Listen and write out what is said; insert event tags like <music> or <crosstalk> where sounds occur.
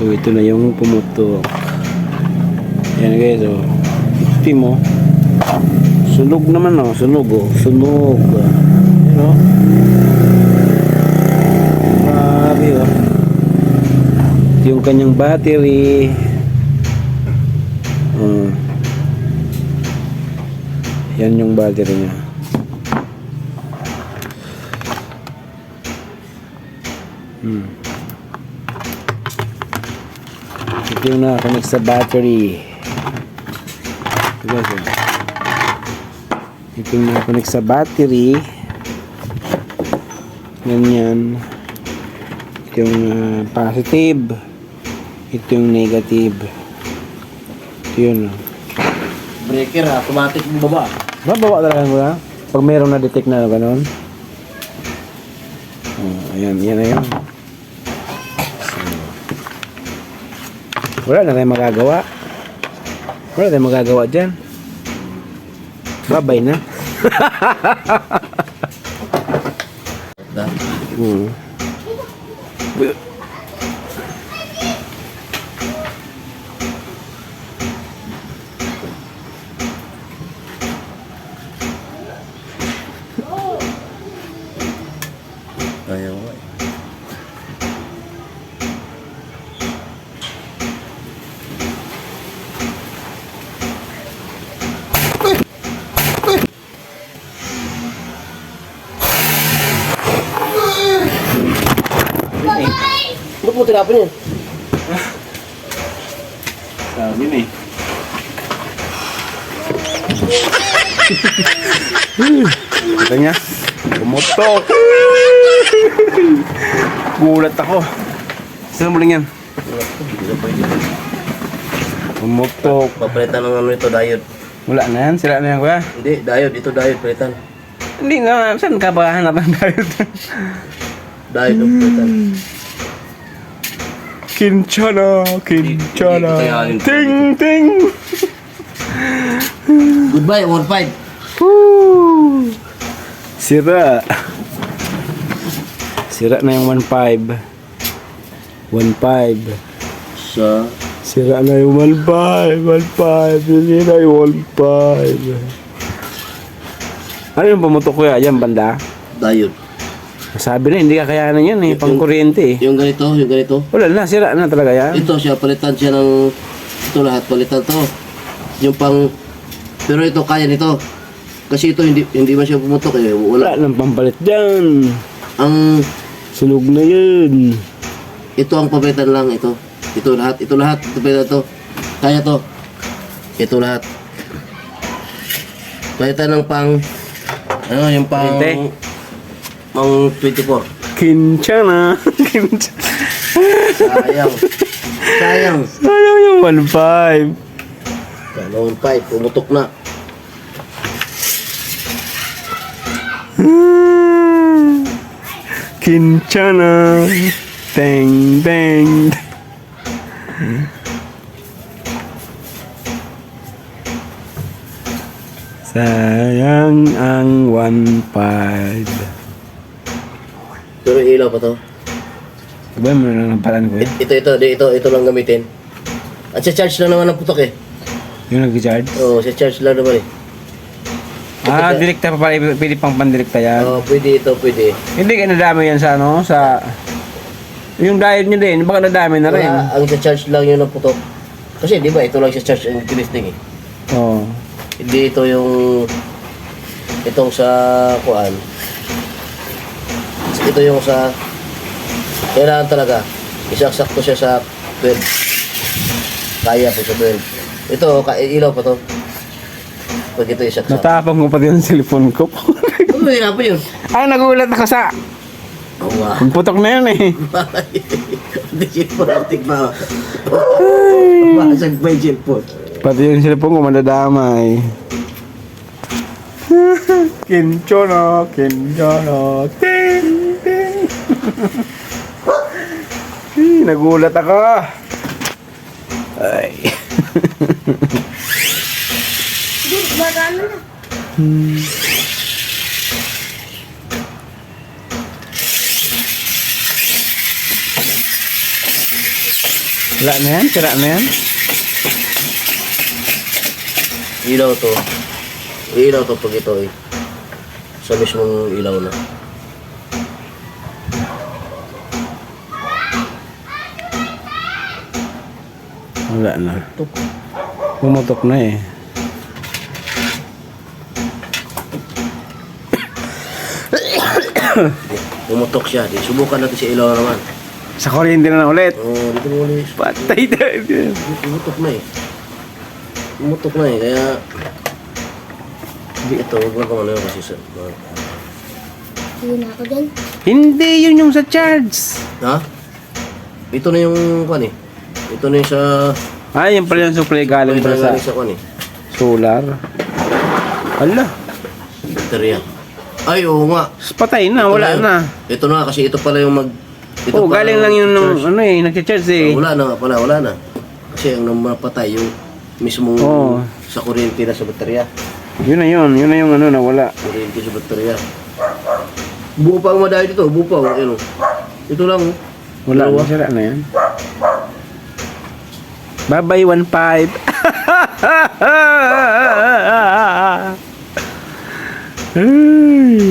So ito na yung pumutok. Yan guys, oh. Iti mo. Sunog naman oh, sunog oh. Sunog. Yan oh. Grabe oh. Yung kanyang battery. Hmm. Yan yung battery niya. Hmm. Ito yung nakakonect sa battery. Ito oh. Yung nakakonect sa battery. Ganyan. Ito yung ah, positive. Ito yung negative. Ito yun. oh. Breaker ha, automatic mo baba. Babawa talaga mo na. Pag mayroong na-detect na gano'n. Oh, ayan, yan na yun. Wala na tayong magagawa. Wala tayong magagawa dyan. Babay na. Da. <laughs> Hmm. Ayaw ko eh. Ano po tinapon yun? Sabi na eh. Kita niya? Pumutok. Gulat ako. Saan mo lang yan? Pumutok. Papalitan ng ano ito, diode. Wala na yan. Sira na yan kuya. Hindi, diode. Ito diode, palitan. Hindi na. Saan ka ba hanap ng? Diode, oh, palitan. Kinchana, kinchana. Ko. Ting, ting. Goodbye, 1.5. Woo! Sira. Sira na yung 1.5. 1.5. Sa... Sira na yung 1.5. 1.5. Sira yung 1.5. Ano yung pumutok kuya? Yan banda? Diode. Sabi na, hindi kakayanan yan eh. Pang kuryente eh. Yung ganito, yung ganito. Wala na, sira na talaga yan. Ito siya, palitan siya ng... Ito lahat, palitan to. Yung pang... Pero ito, kaya nito. Kasi ito, hindi hindi man siya pumutok eh. Wala Wala. nang pampalit dyan. Ang... Sunog na yun. Ito ang papalitan lang, ito. Ito lahat, ito lahat. Ito palitan to. Kaya to. Ito lahat. Palitan ng pang... Ano, yung pang... 20? Pang 24. Kinchana. Kinchana. <laughs> Sayang. Sayang. Ano yung 1.5? Ano, 5. Pumutok na. <laughs> Kinchana. Teng, teng. <laughs> Sayang ang 1.5. Pero ilaw pa to. Diba mo na ng palan ko yun? Ito, ito, ito, ito, ito lang gamitin. At sa charge lang naman ang putok eh. Yung nag-charge? Oo, sa charge lang naman eh. Ah, direkta pa pala. Pwede pang pandirekta yan. Oo, pwede ito, pwede. Hindi ka nadami yan sa ano, sa... Yung diet nyo din, baka nadami na rin. Wala, ang sa charge lang yun ang putok. Kasi di ba, ito lang sa charge ang kinisting eh. Oo. Hindi ito yung... Itong sa kuan. Ito yung sa... Kailangan talaga. Isaksak ko siya sa 12. Kaya ko sa 12. Ito, ilaw pa to. Pag ito isaksak. Natapang ko pati yung cellphone ko. <laughs> Ano yun? Apa yun? Ay, nagulat ako sa... Oh, wow. Pagputok na yan eh. <laughs> Hindi cellphone, ba? Basag pa yung cellphone. Pati yung cellphone ko madadamay. <laughs> kinchono, kinchono, ting. Ay, nagulat ako. Ay. Sira na yan? Sira na yan? Ilaw to. Ilaw to pag ito eh. Sa mismong ilaw na. Wala na. Pumutok na eh. Pumutok siya. Di, subukan natin si ilaw naman. Sa kuryente na na ulit. Oo, oh, dito mo ulit. Patay na. Pumutok na eh. Pumutok na eh. Kaya... Ito, huwag kung ano yun kasi sa... Hindi na ako dyan. Hindi, yun yung sa charge. Ha? Ito na yung kwan eh. Ito na yung sa... Ah, yung pala yung supply galing Ito pa na sa sa kwan eh. solar. Hala, Baterya. Ay, oo nga. patay na, Ito wala yun. na. Ito na kasi ito pala yung mag... Ito Oh, pala galing yung lang yun ng charge. ano eh, nagcha-charge eh. Ah, Wala na nga pala, wala na. Kasi ang napatay yung mismong Oo. sa kuryente na sa baterya. Yun na yun, yun na yung ano na wala. Kuryente sa baterya. Buo pa ang madaya dito, buo pa. oh, Yan, oh. Ito lang. oh. Wala Dalawa. na, sira na yan. Bye-bye, 1.5. Ay.